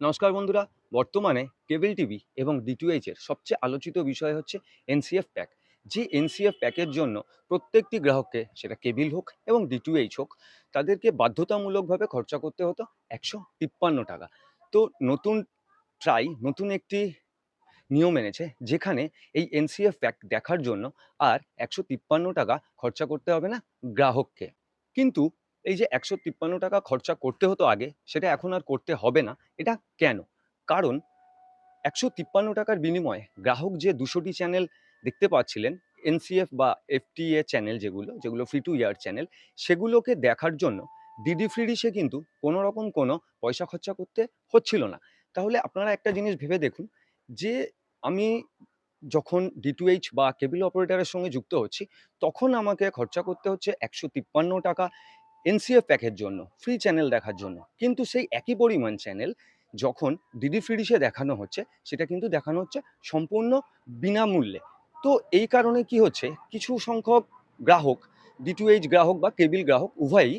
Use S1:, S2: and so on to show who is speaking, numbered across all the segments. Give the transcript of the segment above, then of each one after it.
S1: নমস্কার বন্ধুরা, বর্তমানে কেবল টিভি এবং ডিটিএইচ এর সবচেয়ে আলোচিত বিষয় হচ্ছে এনসিএফ প্যাক যে এনসিএফ প্যাকের জন্য প্রত্যেকটি গ্রাহককে সেটা কেবিল হোক এবং ডিটিএইচ হোক, তাদেরকে বাধ্যতামূলকভাবে খরচা করতে হতো একশো তিপ্পান্ন টাকা। তো নতুন ট্রাই নতুন একটি নিয়ম এনেছে, যেখানে এই এনসিএফ প্যাক দেখার জন্য আর একশো তিপ্পান্ন টাকা খরচা করতে হবে না গ্রাহককে। কিন্তু এই যে একশো তিপ্পান্ন টাকা খরচা করতে হতো আগে, সেটা এখন আর করতে হবে না। এটা কেন? কারণ একশো তিপ্পান্ন টাকার বিনিময়ে গ্রাহক যে দুশোটি চ্যানেল দেখতে পাচ্ছিলেন, এনসিএফ বা এফটিএ চ্যানেল যেগুলো যেগুলো ফ্রি টু ইয়ার চ্যানেল, সেগুলোকে দেখার জন্য ডিডি ফ্রি ডিশে কিন্তু কোনো রকম কোনো পয়সা খরচা করতে হচ্ছিল না। তাহলে আপনারা একটা জিনিস ভেবে দেখুন, যে আমি যখন ডিটুএইচ বা কেবল অপারেটরের সঙ্গে যুক্ত হচ্ছি, তখন আমাকে খরচা করতে হচ্ছে একশো তিপ্পান্ন টাকা। এনসিএফ প্যাকের জন্য ফ্রি চ্যানেল দেখার জন্য। কিন্তু সেই একই পরিমাণ চ্যানেল যখন ডিডি ফ্রি ডিশে দেখানো হচ্ছে, সেটা কিন্তু দেখানো হচ্ছে সম্পূর্ণ বিনামূল্যে। তো এই কারণে কি হচ্ছে, কিছু সংখ্যক গ্রাহক ডিটুএইচ গ্রাহক বা কেবিল গ্রাহক উভয়ই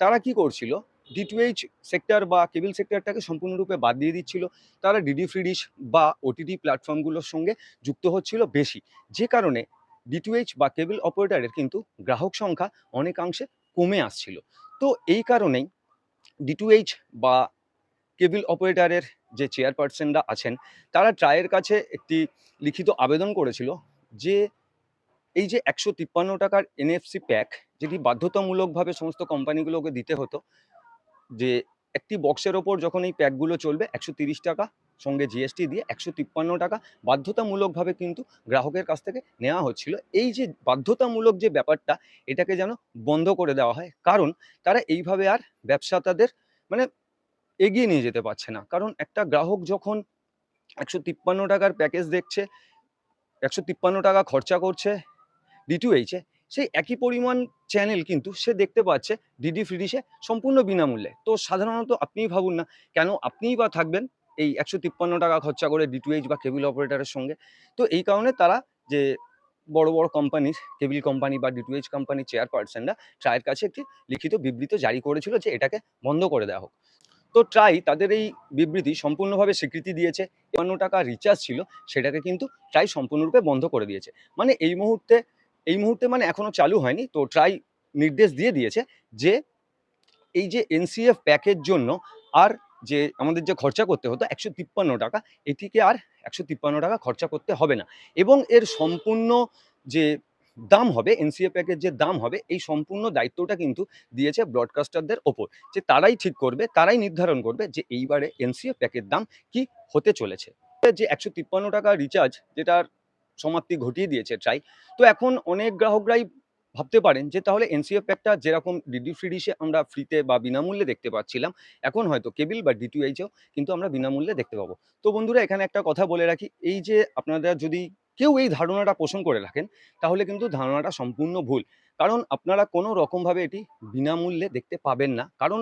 S1: তারা কি করছিল ডিটুএইচ সেক্টর বা কেবিল সেক্টরটাকে সম্পূর্ণরূপে বাদ দিয়ে দিচ্ছিল। তারা ডিডি ফ্রি ডিশ বা ওটিটি প্ল্যাটফর্মগুলোর সঙ্গে যুক্ত হচ্ছিল বেশি। যে কারণে ডিটুএইচ বা কেবল অপারেটরের কিন্তু গ্রাহক সংখ্যা অনেকাংশে কমে আসছিল। তো এই কারণেই ডিটুএইচ বা কেবিল অপারেটরের যে চেয়ারপারসনরা আছেন, তারা ট্রায়ের কাছে একটি লিখিত আবেদন করেছিল যে এই যে একশো তিপ্পান্ন টাকার এনএফসি প্যাক যেটি বাধ্যতামূলকভাবে সমস্ত কোম্পানিগুলোকে দিতে হতো, যে একটি বক্সের ওপর যখন এই প্যাকগুলো চলবে, একশো টাকা সঙ্গে জিএসটি দিয়ে একশো তিপ্পান্ন টাকা বাধ্যতামূলকভাবে কিন্তু গ্রাহকের কাছ থেকে নেওয়া হচ্ছিল। এই যে বাধ্যতামূলক যে ব্যাপারটা, এটাকে যেন বন্ধ করে দেওয়া হয়, কারণ তারা এইভাবে আর ব্যবসা তাদের মানে এগিয়ে নিয়ে যেতে পারছে না। কারণ একটা গ্রাহক যখন একশো তিপ্পান্ন টাকার প্যাকেজ দেখছে, একশো তিপ্পান্ন টাকা খরচা করছে ডিটুএইচে সেই একই পরিমাণ চ্যানেল কিন্তু সে দেখতে পাচ্ছে ডিডি ফ্রিডিশে সম্পূর্ণ বিনামূল্যে। তো সাধারণত আপনিই ভাবুন না, কেন আপনিই বা থাকবেন এই একশো তিপ্পান্ন টাকা খরচা করে ডিটুএইচ বা কেবিল অপারেটরের সঙ্গে। তো এই কারণে তারা যে বড় বড় কোম্পানির কেবিল কোম্পানি বা ডিটুএইচ কোম্পানির চেয়ারপারসনরা ট্রায়ের কাছে একটি লিখিত বিবৃতি জারি করেছিল যে এটাকে বন্ধ করে দেওয়া হোক। তো ট্রাই তাদের এই বিবৃতি সম্পূর্ণভাবে স্বীকৃতি দিয়েছে। একান্ন টাকা রিচার্জ ছিল, সেটাকে কিন্তু ট্রাই সম্পূর্ণরূপে বন্ধ করে দিয়েছে। মানে এই মুহূর্তে এই মুহূর্তে মানে এখনও চালু হয়নি, তো ট্রাই নির্দেশ দিয়ে দিয়েছে যে এই যে এনসিএফ প্যাকের জন্য আর যে আমাদের যে খরচা করতে হতো একশো তিপ্পান্ন টাকা, এটিকে আর একশো তিপ্পান্ন টাকা খরচা করতে হবে না। এবং এর সম্পূর্ণ যে দাম হবে এনসিএফ প্যাকের যে দাম হবে, এই সম্পূর্ণ দায়িত্বটা কিন্তু দিয়েছে ব্রডকাস্টারদের ওপর। যে তারাই ঠিক করবে, তারাই নির্ধারণ করবে যে এইবারে এনসিএফ প্যাকের দাম কি হতে চলেছে। যে একশো তিপ্পান্ন টাকা রিচার্জ, যেটার সমাপ্তি ঘটিয়ে দিয়েছে ট্রাই, তো এখন অনেক গ্রাহকরাই ভাবতে পারেন যে তাহলে এনসিএফ প্যাকটা যেরকম ডিডি ফ্রিডিসে আমরা ফ্রিতে বা বিনামূল্যে দেখতে পাচ্ছিলাম, এখন হয়তো কেবিল বা ডিটিএইচেও কিন্তু আমরা বিনামূল্যে দেখতে পাবো। তো বন্ধুরা, এখানে একটা কথা বলে রাখি, এই যে আপনারা যদি কেউ এই ধারণাটা পোষণ করে রাখেন, তাহলে কিন্তু ধারণাটা সম্পূর্ণ ভুল। কারণ আপনারা কোনো রকমভাবে এটি বিনামূল্যে দেখতে পাবেন না। কারণ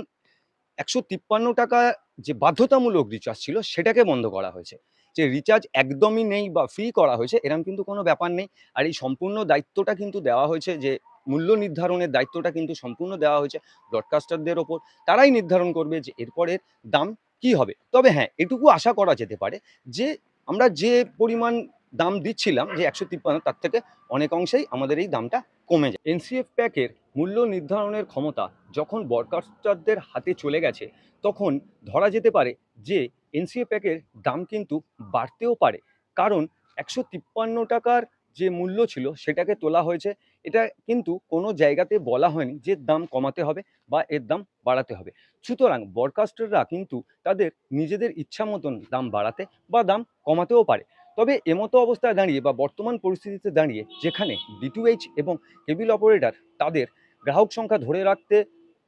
S1: একশো তিপ্পান্ন টাকা যে বাধ্যতামূলক রিচার্জ ছিল সেটাকে বন্ধ করা হয়েছে। যে রিচার্জ একদমই নেই বা ফ্রি করা হয়েছে এরকম কিন্তু কোনো ব্যাপার নেই। আর এই সম্পূর্ণ দায়িত্বটা কিন্তু দেওয়া হয়েছে যে মূল্য নির্ধারণের দায়িত্বটা কিন্তু সম্পূর্ণ দেওয়া হয়েছে ব্রডকাস্টারদের ওপর। তারাই নির্ধারণ করবে যে এরপরের দাম কি হবে। তবে হ্যাঁ এটুকু আশা করা যেতে পারে যে আমরা যে পরিমাণ দাম দিচ্ছিলাম যে একশো তিপ্পান্ন, তার থেকে অনেক অংশেই আমাদের এই দামটা কমে যায়। এনসিএফ প্যাকের মূল্য নির্ধারণের ক্ষমতা যখন বরকাস্টারদের হাতে চলে গেছে, তখন ধরা যেতে পারে যে এনসিএফ প্যাকের দাম কিন্তু বাড়তেও পারে। কারণ একশো তিপ্পান্ন টাকার যে মূল্য ছিল, সেটাকে তোলা হয়েছে। এটা কিন্তু কোনো জায়গাতে বলা হয়নি যে দাম কমাতে হবে বা এর দাম বাড়াতে হবে। সুতরাং ব্রডকাস্টাররা কিন্তু তাদের নিজেদের ইচ্ছা মতন দাম বাড়াতে বা দাম কমাতেও পারে। তবে এমতো অবস্থায় দাঁড়িয়ে বা বর্তমান পরিস্থিতিতে দাঁড়িয়ে যেখানে ডিটুএইচ এবং কেবিল অপারেটর তাদের গ্রাহক সংখ্যা ধরে রাখতে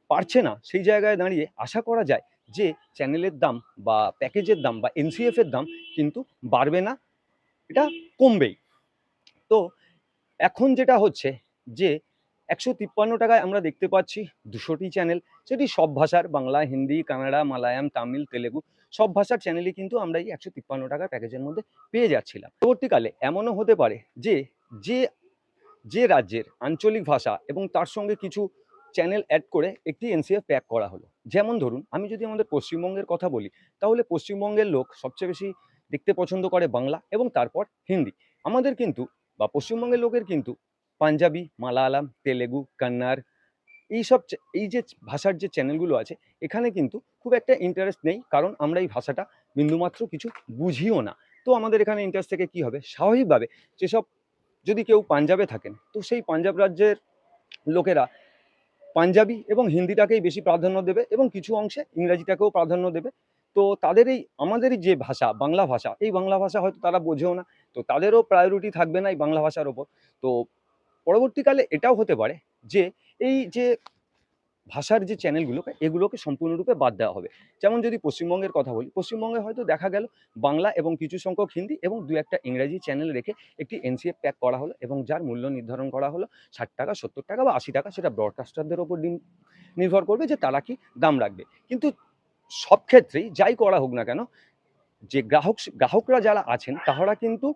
S1: পারছে না, সেই জায়গায় দাঁড়িয়ে আশা করা যায় যে চ্যানেলের দাম বা প্যাকেজের দাম বা এনসিএফ এর দাম কিন্তু বাড়বে না, এটা কমবেই। তো এখন যেটা হচ্ছে যে একশো তিপ্পান্ন টাকায় আমরা দেখতে পাচ্ছি দুশোটি চ্যানেল, সেটি সব ভাষার, বাংলা, হিন্দি, কানাডা মালায়াম তামিল, তেলেগু সব ভাষার চ্যানেলই কিন্তু আমরা এই একশো তিপ্পান্ন টাকার প্যাকেজের মধ্যে পেয়ে যাচ্ছিলাম। পরবর্তীকালে এমনও হতে পারে যে যে যে রাজ্যের আঞ্চলিক ভাষা এবং তার সঙ্গে কিছু চ্যানেল অ্যাড করে একটি এনসিএফ প্যাক করা হলো। যেমন ধরুন, আমি যদি আমাদের পশ্চিমবঙ্গের কথা বলি, তাহলে পশ্চিমবঙ্গের লোক সবচেয়ে বেশি দেখতে পছন্দ করে বাংলা এবং তারপর হিন্দি। আমাদের কিন্তু বা পশ্চিমবঙ্গের লোকের কিন্তু পাঞ্জাবি, মালায়ালাম, তেলেগু, কন্নড় এইসব সব এই যে ভাষার যে চ্যানেলগুলো আছে, এখানে কিন্তু খুব একটা ইন্টারেস্ট নেই, কারণ আমরা এই ভাষাটা বিন্দুমাত্র কিছু বুঝিও না। তো আমাদের এখানে ইন্টারেস্ট থেকে কি হবে? স্বাভাবিকভাবে যেসব যদি কেউ পাঞ্জাবে থাকেন, তো সেই পাঞ্জাব রাজ্যের লোকেরা পাঞ্জাবি এবং হিন্দিটাকেই বেশি প্রাধান্য দেবে এবং কিছু অংশে ইংরাজিটাকেও প্রাধান্য দেবে। তো তাদের এই আমাদেরই যে ভাষা, বাংলা ভাষা, এই বাংলা ভাষা হয়তো তারা বোঝেও না, তো তাদেরও প্রায়োরিটি থাকবে না এই বাংলা ভাষার ওপর। তো পরবর্তীকালে এটাও হতে পারে যে এই যে ভাষার যে চ্যানেলগুলোকে, এগুলোকে সম্পূর্ণরূপে বাদ দেওয়া হবে। যেমন যদি পশ্চিমবঙ্গের কথা বলি, পশ্চিমবঙ্গে হয়তো দেখা গেল বাংলা এবং কিছু সংখ্যক হিন্দি এবং দু একটা ইংরাজি চ্যানেল রেখে একটি এনসিএফ প্যাক করা হলো এবং যার মূল্য নির্ধারণ করা হলো ষাট টাকা, সত্তর টাকা বা আশি টাকা, সেটা ব্রডকাস্টারদের ওপর নির্ভর করবে যে তারা কি দাম রাখবে। কিন্তু সব ক্ষেত্রেই যাই করা হোক না কেন, যে গ্রাহক গ্রাহকরা যারা আছেন, তাহারা কিন্তু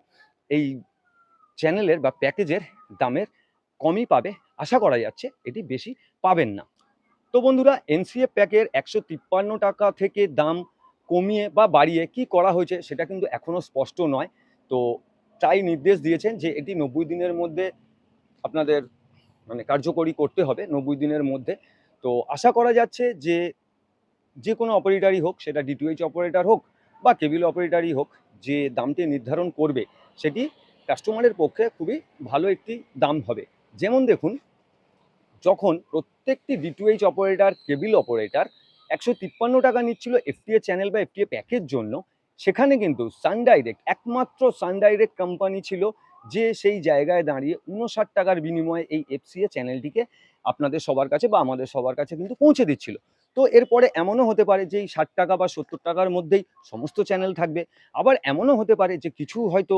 S1: এই চ্যানেলের বা প্যাকেজের দামের কমই পাবে আশা করা যাচ্ছে এটি বেশি পাবেন না। তো বন্ধুরা, এনসিএফ প্যাকের একশো তিপ্পান্ন টাকা থেকে দাম কমিয়ে বা বাড়িয়ে কি করা হয়েছে সেটা কিন্তু এখনও স্পষ্ট নয়। তো তাই নির্দেশ দিয়েছেন যে এটি নব্বই দিনের মধ্যে আপনাদের মানে কার্যকরী করতে হবে, নব্বই দিনের মধ্যে। তো আশা করা যাচ্ছে যে যে কোনো অপারেটারই হোক, সেটা ডিটিএইচ অপারেটর হোক বা কেবিল অপারেটারই হোক, যে দামটি নির্ধারণ করবে, সেটি কাস্টমারের পক্ষে খুবই ভালো একটি দাম হবে। যেমন দেখুন যখন প্রত্যেকটি ডিটুএইচ অপারেটর কেবিল অপারেটর একশো তিপ্পান্ন টাকা নিচ্ছিল এফটিএ চ্যানেল বা এফটিএ প্যাকের জন্য, সেখানে কিন্তু সান ডাইরেক্ট একমাত্র সান ডাইরেক্ট কোম্পানি ছিল যে সেই জায়গায় দাঁড়িয়ে উনষাট টাকার বিনিময়ে এই এফসিএ চ্যানেলটিকে আপনাদের সবার কাছে বা আমাদের সবার কাছে কিন্তু পৌঁছে দিচ্ছিল। তো এরপরে এমনও হতে পারে যে এই ষাট টাকা বা সত্তর টাকার মধ্যেই সমস্ত চ্যানেল থাকবে। আবার এমনও হতে পারে যে কিছু হয়তো,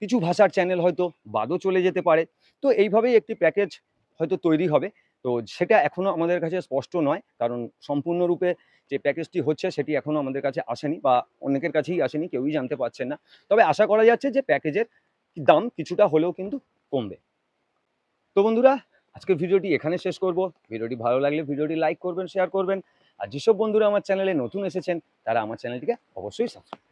S1: কিছু ভাষার চ্যানেল হয়তো বাদও চলে যেতে পারে। তো এইভাবেই একটি প্যাকেজ হয়তো তৈরি হবে। তো সেটা এখনও আমাদের কাছে স্পষ্ট নয়, কারণ সম্পূর্ণরূপে যে প্যাকেজটি হচ্ছে সেটি এখনও আমাদের কাছে আসেনি বা অনেকের কাছেই আসেনি, কেউই জানতে পারছেন না। তবে আশা করা যাচ্ছে যে প্যাকেজের দাম কিছুটা হলেও কিন্তু কমবে। তো বন্ধুরা আজকের ভিডিওটি এখানে শেষ করব। ভিডিওটি ভালো লাগলে ভিডিওটি লাইক করবেন শেয়ার করবেন। আর যেসব বন্ধুরা আমার চ্যানেলে নতুন এসেছেন, তারা আমার চ্যানেলটিকে অবশ্যই সাবস্ক্রাইব